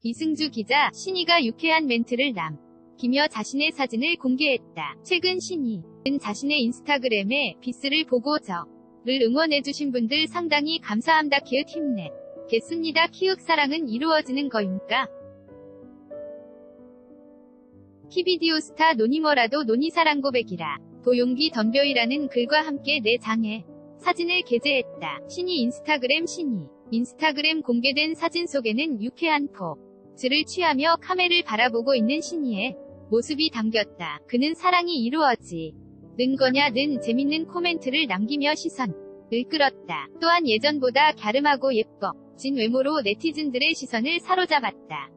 이승주 기자, 신이가 유쾌한 멘트를 남. 기며 자신의 사진을 공개했다. 최근 신이는 자신의 인스타그램에 비스를 보고 저를 응원해주신 분들 상당히 감사합니다. 키읔 힘내. 겠습니다. 키읔 사랑은 이루어지는 거입니까? 키비디오 스타 노니 뭐라도 노니 사랑 고백이라. 도용기 덤벼이라는 글과 함께 내 장에 사진을 게재했다. 신이 인스타그램 신이 인스타그램 공개된 사진 속에는 유쾌한 포 즈를 취하며 카메를 바라보고 있는 신이의 모습이 담겼다. 그는 사랑이 이루어지 는 거냐 는 재밌는 코멘트를 남기며 시선을 끌었다. 또한 예전보다 갸름하고 예뻐진 외모로 네티즌들의 시선을 사로잡았다.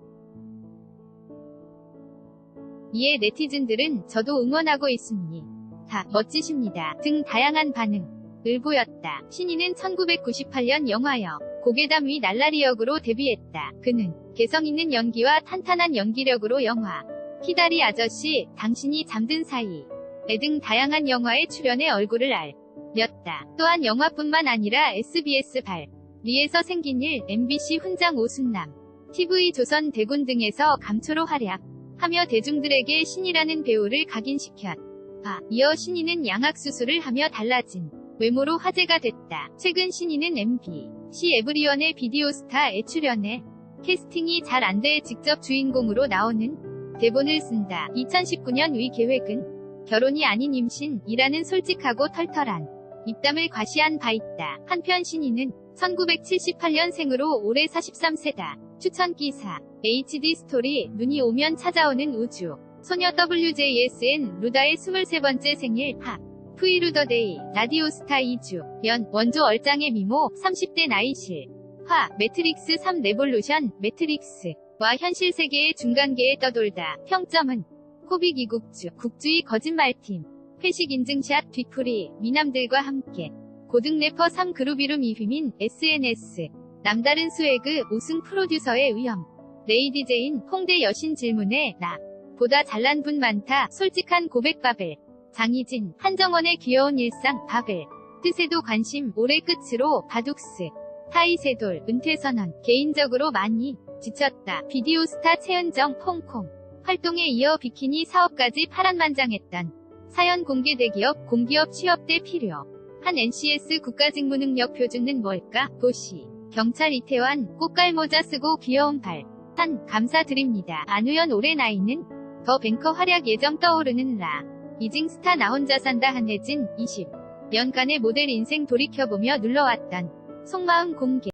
이에 네티즌들은 저도 응원하고 있습니다. 다 멋지십니다. 등 다양한 반응을 보였다. 신이는 1998년 영화여 고개담 위 날라리 역으로 데뷔했다. 그는 개성 있는 연기와 탄탄한 연기력으로 영화 키다리 아저씨, 당신이 잠든 사이 등 다양한 영화에 출연해 얼굴을 알렸다. 또한 영화뿐만 아니라 SBS 발 리에서 생긴 일, MBC 훈장 오순남, TV 조선 대군 등에서 감초로 활약하며 대중들에게 신이라는 배우를 각인시켰다. 이어 신이는 양악 수술을 하며 달라진 외모로 화제가 됐다. 최근 신이는 MBC 에브리원의 비디오스타에 출연해 캐스팅이 잘 안 돼 직접 주인공으로 나오는 대본을 쓴다. 2019년 위 계획은 결혼이 아닌 임신이라는 솔직하고 털털한 입담을 과시한 바 있다. 한편 신이는 1978년생으로 올해 43세다. 추천 기사 HD 스토리 눈이 오면 찾아오는 우주 소녀 WJSN 루다의 23번째 생일 하 프이루더데이 라디오스타 2주 연 원조 얼짱의 미모 30대 나이실. 화 매트릭스 3 레볼루션 매트릭스 와 현실 세계의 중간계에 떠돌다. 평점은 코빅 이국주 국주의 거짓말팀. 회식 인증샷 뒤풀이 미남들과 함께. 고등 래퍼 3 그룹 이름 이휘민 SNS 남다른 스웨그 우승 프로듀서의 위험. 레이디 제인 홍대 여신 질문에 나. 보다 잘난 분 많다. 솔직한 고백 바벨 장희진 한정원의 귀여운 일상 바벨 뜻에도 관심 올해 끝으로 바둑스. 타이세돌 은퇴선언. 개인적으로 많이 지쳤다. 비디오 스타 최은정 홍콩. 활동에 이어 비키니 사업까지 파란만장했던 사연 공개 대기업 공기업 취업대 필요. 한 NCS 국가직무능력 표준은 뭘까? 도시. 경찰 이태환 꽃갈모자 쓰고 귀여운 발. 산 감사드립니다. 안우연 올해 나이는 더 뱅커 활약 예정 떠오르는 라. 이징 스타 나 혼자 산다 한혜진 20. 년간의 모델 인생 돌이켜보며 눌러왔던 속마음 공개.